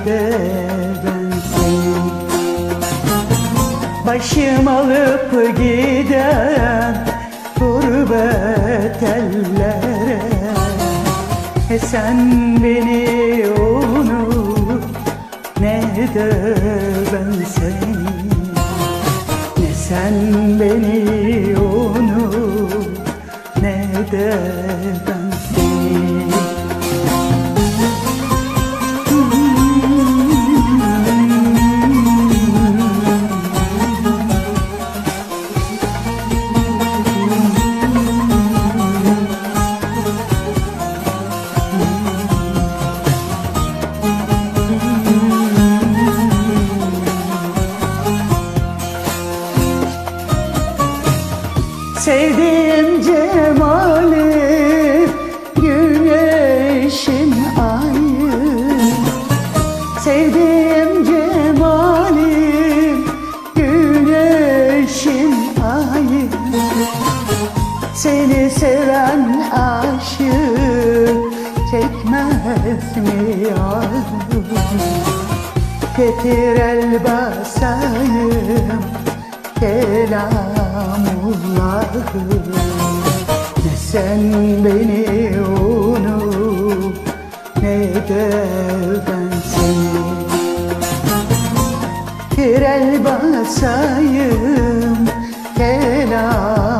ne de ben seni Başım alıp giden gurbet ellere. E sen beni unut ne de ben seni. Ne sen beni unut ne de ben Sevdiğim cemali güneşin ayı Sevdiğim cemali güneşin ayı Seni seven aşık çekmez mi yardım Getir el basayım kelamullahı Ne sen beni unut ne de ben seni. Bir el basayım kelamullahı.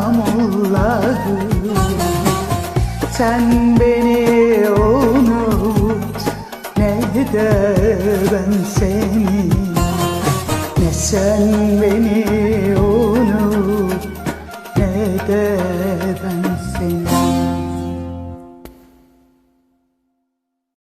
Sen beni unut ne de ben seni. Ne sen beni unut ne de ben seni